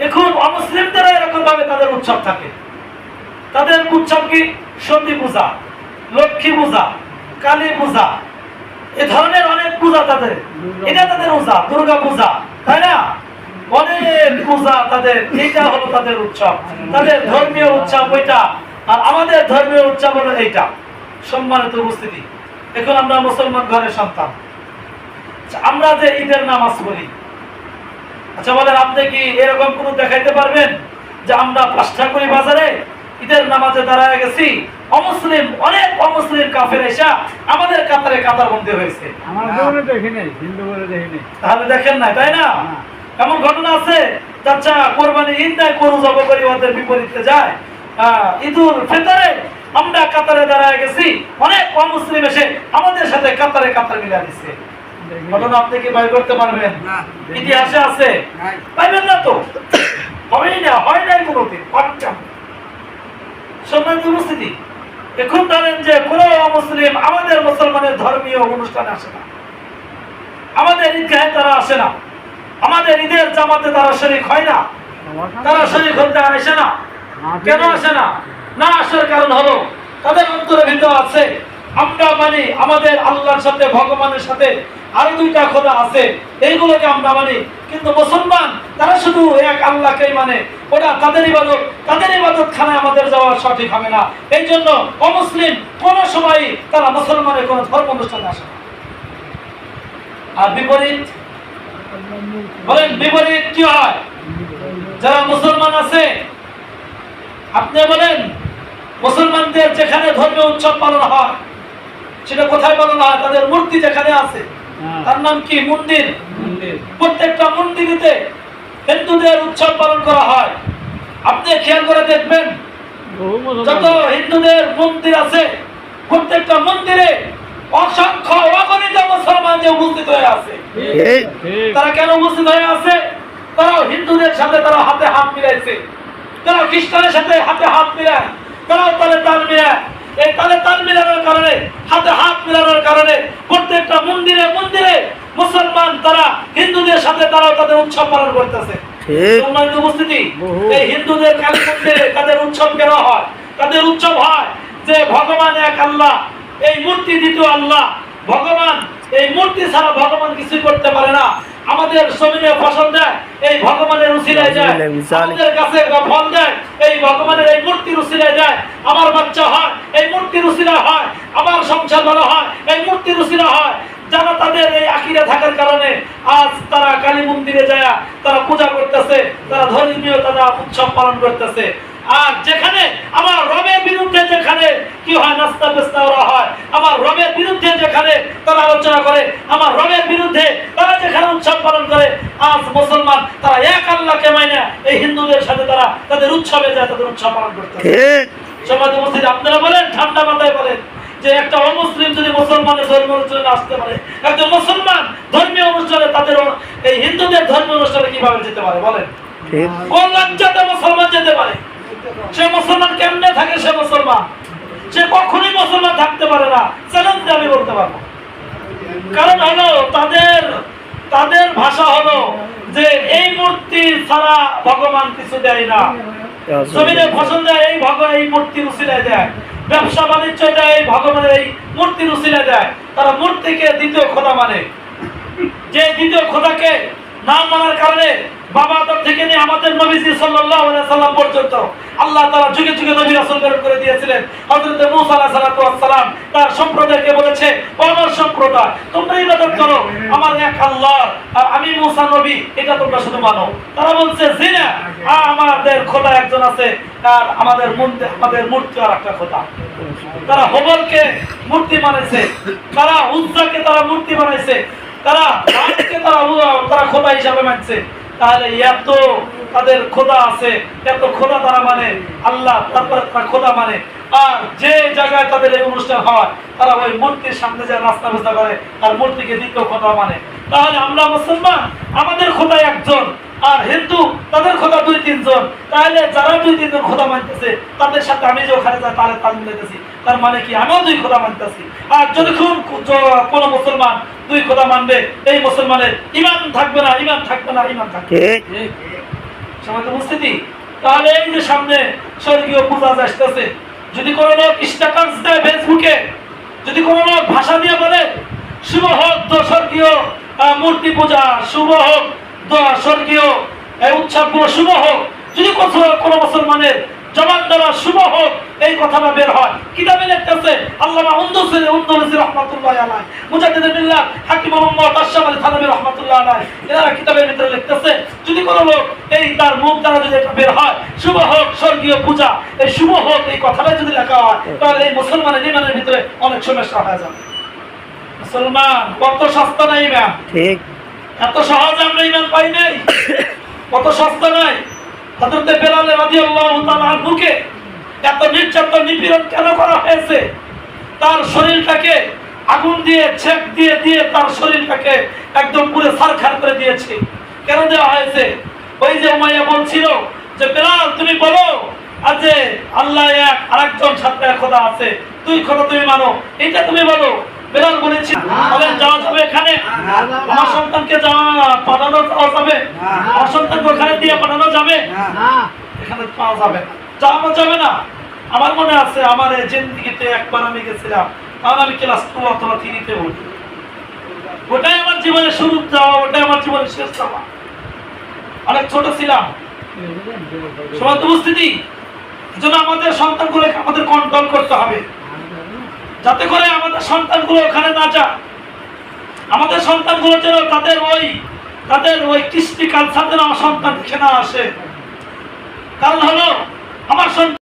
এখন অমুসলিমদেরও এরকম ভাবে তাদের উৎসব থাকে। তাদের উৎসব কি সন্ধি পূজা, লক্ষ্মী পূজা, কালী পূজা, এ ধরনের অনেক পূজা তাদের। এটা তাদের পূজা, দুর্গা পূজা, তাই না? অনেক পূজা তাদের, এইটা হলো তাদের উৎসব। তাদের ধর্মীয় উৎসব ওইটা, আর আমাদের ধর্মীয় উৎসব হলো এইটা। সম্মানিত উপস্থিতি। এখন আমরা মুসলমান ঘরের সন্তান। আমরা যে ঈদের নামাজ পড়ি আচ্ছা বলেন আপনি কি এরকম কোন দেখাইতে পারবেন যে আমরা পাঁচটা করি বাজারে ঈদের নামাজে দাঁড়ায় গেছি? অমুসলিম অনেক অমুসলিম কাফের এসা আমাদের কাতারে কাতার বন্দী হয়েছে তাহলে দেখেন না তাই না। এমন ঘটনা আছে চাচা কোরবানি ঈদ দেয় গরু জব করি ওদের বিপরীতে যায়। ঈদুল ফেতরে আমরা কাতারে দাঁড়ায় গেছি অনেক অমুসলিম এসে আমাদের সাথে কাতারে কাতার মিলা দিচ্ছে ঘটনা আপনি কি করতে পারবেন? না। ইতিহাসে আছে। পাইবেন না তো? হবেই না হয় নাই কোনোদিন উপস্থিতি এখন জানেন যে কোন মুসলিম আমাদের মুসলমানের ধর্মীয় অনুষ্ঠানে আসে না। আমাদের ঈদগাহে তারা আসে না। আমাদের ঈদের জামাতে তারা শরিক হয় না। তারা শরিক হতে আসে না। কেন আসে না? না আসার কারণ হলো তাদের অন্তরের ভিতর আছে আমরা মানি আমাদের আল্লাহর সাথে ভগবানের সাথে আরও দুইটা খোদা আছে। এইগুলোকে আমরা মানি। কিন্তু মুসলমান, তারা শুধু এক আল্লাহকেই মানে। ওটা তাদের ইবাদত তাদের ইবাদত খানায় আমাদের যাওয়া সঠিক হবে না। এই জন্য অমুসলিম কোন সময় তারা মুসলমানের কোন ধর্ম অনুষ্ঠানে আসে আর বিপরীত? বলেন, বিপরীত কি হয়? যারা মুসলমান আছে, আপনি বলেন, মুসলমানদের যেখানে ধর্মীয় উৎসব পালন হয়, সেটা কোথায় পালন হয়? তাদের মূর্তি যেখানে আছে তার নাম কি? মন্দির। মন্দির। প্রত্যেকটা মন্দিরেতে হিন্দুদের উৎসব পালন করা হয়। আপনি খেয়াল করে দেখবেন যত হিন্দুদের মন্দির আছে প্রত্যেকটা মন্দিরে অসংখ্য অগণিত মুসলমান যে উপস্থিত হয়ে আছে। তারা কেন উপস্থিত হয়ে আছে? তারা হিন্দুদের সাথে তারা হাতে হাত মিলাইছে। তারা খ্রিস্টানের সাথে হাতে হাত মিলায়। তারাও তালে তাল মিলায়। এই তালে তাল মিলানোর কারণে হাতে হাত মিলানোর কারণে প্রত্যেকটা মন্দিরে মন্দিরে মুসলমান তারা হিন্দুদের সাথে তারাও তাদের উৎসব পালন করতেছে। সম্মানিত উপস্থিতি এই হিন্দুদের কালী মন্দিরে তাদের উৎসব কেন হয়? তাদের উৎসব হয় যে ভগবান এক আল্লাহ এই মূর্তি দ্বিতীয় আল্লাহ। ভগবান এই মূর্তি ছাড়া ভগবান কিছুই করতে পারে না। আমাদের জমিনে ফসল দেয় এই ভগবানের উসিলায় যায় আমাদের গাছে ফল দেয় এই ভগবানের এই মূর্তির উসিলায় যায় আমার বাচ্চা হয় এই মূর্তির উসিলা হয়। আমার সংসার ভালো হয় এই মূর্তির উসিলা হয় যারা তাদের এই আকিরা থাকার কারণে আজ তারা কালী মন্দিরে যায় তারা পূজা করতেছে তারা ধর্মীয় তারা উৎসব পালন করতেছে। আর যেখানে আমার রবের বিরুদ্ধে যেখানে কি হয় নাস্তা বেস্তা ওরা হয় আমার রবের বিরুদ্ধে যেখানে তারা আলোচনা করে আমার রবের বিরুদ্ধে তারা যেখানে উৎসব পালন করে আজ মুসলমান তারা এক আল্লাহকে মাইনে এই হিন্দুদের সাথে তারা তাদের উৎসবে যায় তাদের উৎসব পালন করতে সমাজ উপস্থিত আপনারা বলেন ঠান্ডা মাথায় বলেন। যে একটা অমুসলিম যদি মুসলমানের ধর্মীয় অনুষ্ঠানে আসতে পারে একজন মুসলমান ধর্মীয় অনুষ্ঠানে তাদের এই হিন্দুদের ধর্মীয় অনুষ্ঠানে কীভাবে যেতে পারে বলেন? কোন লজ্জাতে মুসলমান যেতে পারে? সে মুসলমান কেমনে থাকে সে মুসলমান? সে কখনোই মুসলমান থাকতে পারে না। চ্যালেঞ্জ আমি বলতে পারব। কারণ হলো তাদের তাদের ভাষা হলো যে এই মূর্তি ছাড়া ভগবান কিছু দেয় না। জমিনে ফসল দেয় এই ভগ এই মূর্তির উসিলায় দেয়। ব্যবসা বাণিজ্য দেয় ভগবানের এই মূর্তির উসিলায় দেয়, তারা মূর্তিকে দ্বিতীয় খোদা মানে। যে দ্বিতীয় খোদাকে না মানার কারণে বাবা আদম থেকে নিয়ে আমাদের নবীজি সাল্লাম পর্যন্ত আল্লাহ তাআলা যুগে যুগে নবী রাসূল প্রেরণ করে দিয়েছিলেন। হযরত মূসা আলাইহিস সালাম তার সম্প্রদায়কে বলেছে আমার সম্প্রদায়, তোমরা ইবাদত করো, আমার এক আল্লাহ, আর আমি মূসা নবী, এটা তোমরা শুধু মানো। তারা বলছে, জিনা আমাদের খোদা একজন আছে আর আমাদের আমাদের মূর্তি আর একটা খোদা তারা হবলকে মূর্তি বানাইছে, তারা উজ্জাকে তারা মূর্তি বানাইছে, তারা রামকে তারা তারা খোদা হিসাবে মানছে। তাহলে এত তাদের খোদা আছে, এত খোদা তারা মানে আল্লাহ তারপরে তারা খোদা মানে। আর যে জায়গায় তাদের এই অনুষ্ঠান হয়, তারা ওই মূর্তির সামনে যে রাস্তা ব্যবস্থা করে আর মূর্তিকে দ্বিতীয় খোদা মানে। তাহলে আমরা মুসলমান, আমাদের খোদা একজন। আর হিন্দু তাদের খোদা দুই তিনজন। তাহলে যারা দুই তিনজন খোদা মানতেছে তাদের সাথে আমি যে ওখানে যাই তাহলে তাল মিলাইতেছি তার মানে কি আমিও দুই খোদা মানতেছি। আর যতক্ষণ কোন মুসলমান দুই খোদা মানবে এই মুসলমানের ইমান থাকবে না ইমান থাকবে না ইমান থাকবে সমাজ উপস্থিতি? তাহলে এই যে সামনে স্বর্গীয় পূজা আসতেছে যদি কোনো লোক স্ট্যাটাস দেয় ফেসবুকে যদি কোনো লোক ভাষা দিয়ে বলে শুভ হোক তো স্বর্গীয় মূর্তি পূজা শুভ হোক তো স্বর্গীয় উৎসবগুলো শুভ হোক। যদি কোথাও কোনো মুসলমানের জবান দেওয়া শুভ হোক, এই কথাটা বের হয়। কিতাবে লিখতেছে? আল্লামা উন্দুসি উন্দুসি রহমাতুল্লাহ আলাইহি। মুজাদ্দিদ বিল্লাহ হাকিম মোহাম্মদ আশরাফ আলী থানভী রহমাতুল্লাহ আলাইহি এরা কিতাবের ভিতরে লিখতেছে, যদি কোনো লোক এই তার মুখ দ্বারা যদি এটা বের হয়, শুভ হোক, স্বর্গীয় পূজা, এই শুভ হোক, এই কথাটা যদি লেখা হয়, তাহলে এই মুসলমানের ইমানের ভিতরে অনেক সমস্যা হয়ে যাবে। মুসলমান, কত সস্তা নাই ম্যাম ঠিক। এত সহজ আমরা ইমান পাই নাই। কত সস্তা নাই। হযরতে বেলাল রাদিয়াল্লাহু তাআলা আনহুকে এত নির্যাতন, নিপীড়ন কেন করা হয়েছে? তার শরীরটাকে আগুন দিয়ে, ছেক দিয়ে দিয়ে তার শরীরটাকে একদম পুরো সারখার করে দিয়েছে। কেন দেওয়া হয়েছে? ওই যে উমাইয়া বলছিল যে, বেলাল, তুমি বলো আর যে আল্লাহ এক, আরেকজন সাথে খোদা আছে। তুই খোদা তুমি মানো। এটা তুমি বলো। বেলাল বলেছি। বলেন যাওয়া যাবে এখানে। আমার সন্তানকে যাওয়া, পাঠানো যাবে। আমার সন্তানকে ওখানে দিয়ে পাঠানো যাবে। এখানে পাওয়া যাবে যাওয়া যাবে না। আমার মনে আছে, আমার জিন্দিগিতে একবার আমি গেছিলাম। তখন আমি ক্লাস টু অথবা থ্রিতে উঠি ওটাই আমার জীবনের শুরু যাওয়া, ওটাই আমার জীবনের শেষ যাওয়া। অনেক ছোট ছিলাম। সবার উপস্থিতি। জন্য আমাদের সন্তানগুলোকে আমাদের কন্ট্রোল করতে হবে। যাতে করে আমাদের সন্তানগুলো ওখানে না যায় আমাদের সন্তানগুলো যেন তাদের ওই তাদের ওই কৃষ্টি কালচার যেন আমার সন্তান দেখে না আসে। কারণ হলো, আমার সন্তান